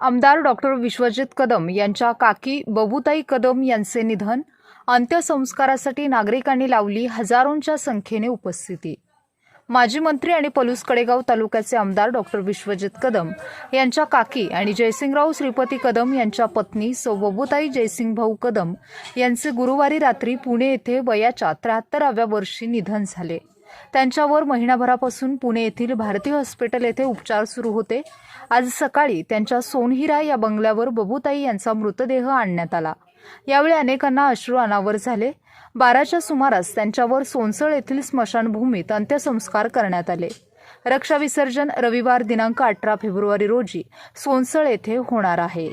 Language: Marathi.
आमदार डॉक्टर विश्वजित कदम यांच्या काकी बबुताई कदम यांचे निधन अंत्यसंस्कारासाठी नागरिकांनी लावली हजारोंच्या संख्येने उपस्थिती. माजी मंत्री आणि पलूस कडेगाव तालुक्याचे आमदार डॉक्टर विश्वजित कदम यांच्या काकी आणि जयसिंगराव श्रीपती कदम यांच्या पत्नी सौ बबुताई जयसिंग भाऊ कदम यांचे गुरुवारी रात्री पुणे येथे वयाच्या त्र्याहत्तराव्या वर्षी निधन झाले. त्यांच्यावर महिनाभरापासून पुणे येथील भारती हॉस्पिटल येथे उपचार सुरू होते. आज सकाळी त्यांच्या सोनहिरा या बंगल्यावर बबुताई यांचा मृतदेह आणण्यात आला. यावेळी अनेकांना अश्रू अनावर झाले. बाराच्या सुमारास त्यांच्यावर सोनसळ येथील स्मशानभूमीत अंत्यसंस्कार करण्यात आले. रक्षा विसर्जन रविवार दिनांक अठरा फेब्रुवारी रोजी सोनसळ येथे होणार आहे.